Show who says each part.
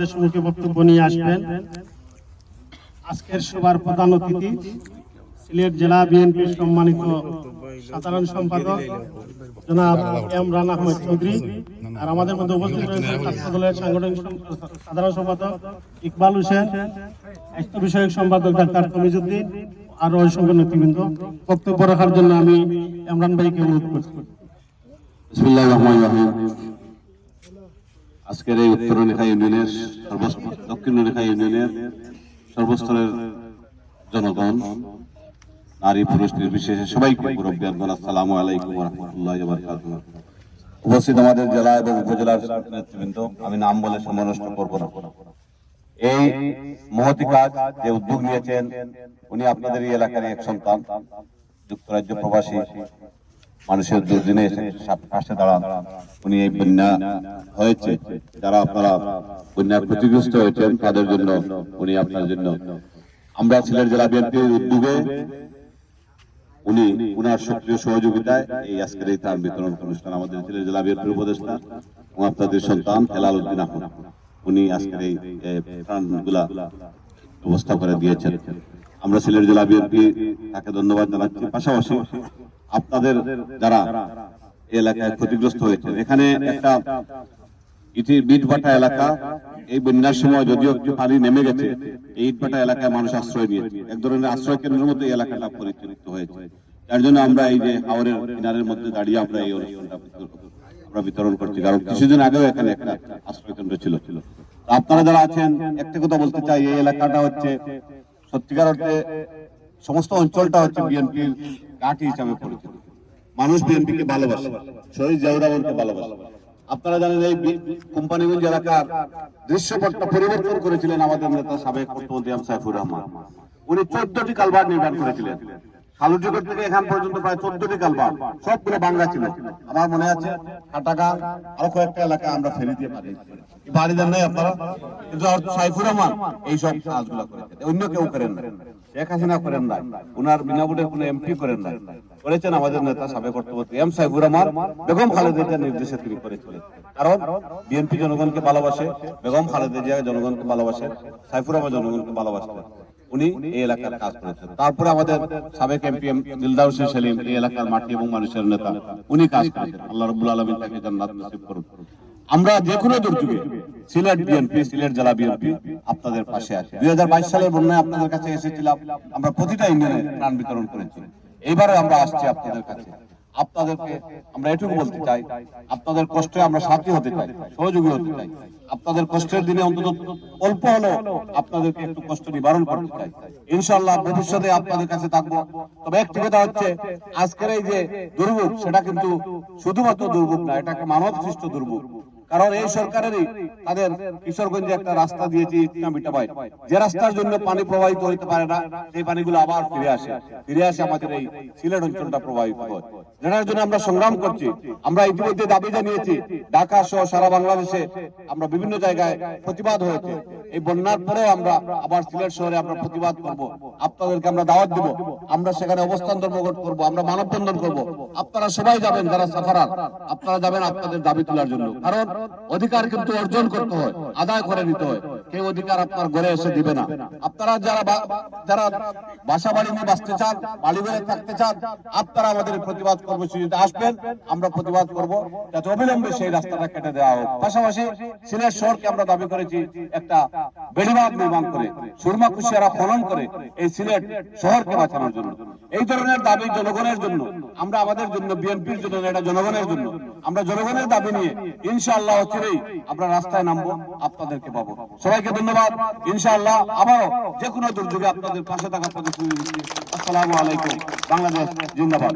Speaker 1: দেশমুখী বক্তব্য নিয়ে আসবেন। আজকের সবার প্রধান অতিথি সিলেট জেলা বিএনপির সম্মানিত সাধারণ সম্পাদক জনাব এম রানা আহমেদ চৌধুরী আর আমাদের মধ্যে উপস্থিত রয়েছে ছাত্র সাংগঠনিক সাধারণ সম্পাদক ইকবাল হোসেন স্বাস্থ্য বিষয়ক সম্পাদক ডাক্তার তমিজুদ্দিন আর সঙ্গে নেতৃবৃন্দ। বক্তব্য রাখার জন্য আমি ইমরান ভাইকে অনুরোধ করছি।
Speaker 2: বিসমিল্লাহ রহমান রহিম। আজকের এই উত্তর রেখা ইউনিয়নের দক্ষিণ রেখা ইউনিয়নের সর্বস্তরের জনগণ, নারী, পুরুষ, নির্বিশেষে সবাইকে আসসালামু আলাইকুম রহমতুল্লাহ উপস্থিত আমাদের জেলা এবং উপজেলার নেতৃবৃন্দ, আমি নাম বলে সময় করব না। এই মহতি কাজ যে উদ্যোগ নিয়েছেন, উনি আপনাদের এই এলাকার এক সন্তান, যুক্তরাজ্য প্রবাসী। মানুষের দুর্দিনে পাশে দাঁড়ান। উনি এই বন্যা হয়েছে। যারা আপনারা বন্যার ক্ষতিগ্রস্ত হয়েছেন, তাদের জন্য উনি আপনার জন্য। আমরা সিলেট জেলা বিএনপির উদ্যোগে উনি উনার সক্রিয় সহযোগিতায় এই আজকের এই ত্রাণ বিতরণ অনুষ্ঠান আমাদের সিলেট জেলা বিএনপির উপদেষ্টা এবং আপনাদের সন্তান হেলাল উদ্দিন আহমদ, উনি আজকের এই ত্রাণগুলা ব্যবস্থা করে দিয়েছেন। আমরা সিলেট জেলা বিএনপি তাকে ধন্যবাদ জানাচ্ছি। পাশাপাশি আপনাদের যারা এলাকায় ক্ষতিগ্রস্ত হয়েছে এখানে একটা এলাকা। এই বন্যার সময় যদিও একটু পানি নেমে গেছে, এই ইটভাটা এলাকায় মানুষ আশ্রয় নিয়েছে। এক ধরনের আশ্রয় কেন্দ্রের মধ্যে এই এলাকাটা পরিচালিত হয়েছে। তার জন্য আমরা এই যে হাওরের কিনারের মধ্যে দাঁড়িয়ে আমরা এই আমরা বিতরণ করছি। কারণ কিছুদিন আগেও এখানে একটা আশ্রয় কেন্দ্র ছিল। আপনারা যারা আছেন, একটা কথা বলতে চাই, এই এলাকাটা হচ্ছে সত্যিকার অর্থে সমস্ত অঞ্চলটা হচ্ছে বিএনপির ঘাঁটি হিসাবে পরিচিত। মানুষ বিএনপিকে ভালোবাসে। শহীদ জিয়াউর রহমানকে ভালোবাসে। আপনারা জানেন এই কোম্পানিগঞ্জ এলাকার দৃশ্যপটটা পরিবর্তন করেছিলেন আমাদের নেতা সাবেক মুখ্যমন্ত্রী এম সাইফুর রহমান। উনি চোদ্দটি কালবার নির্মাণ করেছিলেন। খালুজগর থেকে এখান পর্যন্ত প্রায় চোদ্দটি কালবার সবগুলো বাংলা ছিল। আমার মনে আছে কাটাগা আরও কয়েকটা এলাকা আমরা ফেরি দিয়ে পারি বাড়ি দেন নাই আপনারা? কিন্তু সাইফুর রহমান এইসব কাজগুলো করেছেন। অন্য কেউ করেন না শেখ হাসিনা করেন উনার এমপি করেন করেছেন আমাদের নেতা সাবেক অর্থমন্ত্রী এম রহমান বেগম খালেদা জিয়ার নির্দেশে তিনি করেছিলেন। কারণ বিএনপি জনগণকে ভালোবাসে, বেগম খালেদা জিয়া জনগণকে ভালোবাসে, সাইফুর রহমান জনগণকে ভালোবাসতেন। উনি এই এলাকার কাজ করেছেন। তারপরে আমাদের সাবেক এমপি দিলদার হোসেন সেলিম, এই এলাকার মাটি এবং মানুষের নেতা, উনি কাজ করেছেন। আল্লাহ রবুল আলমী তাকে জান্নাত নসিব করুন আমরা যে কোনো দুর্যোগে সিলেট বিএনপি, সিলেট জেলা বিএনপি আপনাদের পাশে আছে। দুই হাজার বাইশ সালের বন্যায় আপনাদের কাছে এসেছিলাম। আমরা প্রতিটা ইউনিয়নে ত্রাণ বিতরণ করেছি। এবারে আমরা আসছি আপনাদের কাছে। আপনাদেরকে আমরা এটুকু বলতে চাই, আপনাদের কষ্টে আমরা সাথী হতে চাই, সহযোগী হতে চাই। আপনাদের কষ্টের দিনে অন্তত অল্প হলেও আপনাদেরকে একটু কষ্ট নিবারণ করতে চাই। ইনশাল্লাহ ভবিষ্যতে আপনাদের কাছে থাকব। তবে একটি কথা হচ্ছে আজকের এই যে দুর্ভোগ, সেটা কিন্তু শুধুমাত্র দুর্ভোগ না এটা একটা মানব সৃষ্ট দুর্ভোগ। কারণ এই সরকারেরই তাদের কিশোরগঞ্জে একটা রাস্তা দিয়েছে ইটনামিটাবাই যে রাস্তার জন্য পানি প্রবাহিত হইতে পারে না, সেই পানিগুলো আবার ফিরে আসে। ফিরে আসে আমাদের এই সিলেট অঞ্চলটা প্রবাহিত হয়। যেটার জন্য আমরা সংগ্রাম করছি। আমরা ইতিমধ্যে দাবি জানিয়েছি, ঢাকা সহ সারা বাংলাদেশে আমরা বিভিন্ন জায়গায় প্রতিবাদ হয়েছে। এই বন্যার পরে আমরা আবার সিলেট শহরে আমরা প্রতিবাদ করব। আপনাদেরকে আমরা দাওয়াত দেব। আমরা সেখানে অবস্থান ধর্মঘট করব। আমরা মানববন্ধন করব। আপনারা সবাই যাবেন যারা সাফারার আপনারা যাবেন আপনাদের দাবি তোলার জন্য। কারণ অধিকার কিন্তু অর্জন করতে হয়, আদায় করে নিতে হয়। কেউ অধিকার আপনার ঘরে এসে দিবে না। আপনারা যারা যারা বাসা বাড়ি নিয়ে বাঁচতে চান বাড়ি ঘরে থাকতে চান, আপনারা আমাদের প্রতিবাদ কর্মসূচিতে আসবেন। আমরা প্রতিবাদ করব। যাতে অবিলম্বে সেই রাস্তাটা কেটে দেওয়া হোক। পাশাপাশি সিলেট শহরকে আমরা দাবি করেছি একটা বেড়িবাঁধ নির্মাণ করে, সুরমা কুশিয়ারা খনন করে এই সিলেট শহরকে বাঁচানোর জন্য। এই ধরনের দাবি জনগণের জন্য আমরা আমাদের জন্য, বিএনপির জন্য এটা জনগণের জন্য। আমরা জনগণের দাবি নিয়ে ইনশাআল্লাহ চিরেই আমরা রাস্তায় নামবো, আপনাদেরকে পাবো। সবাইকে ধন্যবাদ। ইনশাআল্লাহ আবারও যে কোনো দুর্যোগে আপনাদের পাশে থাকার প্রতিশ্রুতি দিচ্ছি আসসালামু আলাইকুম। বাংলাদেশ জিন্দাবাদ।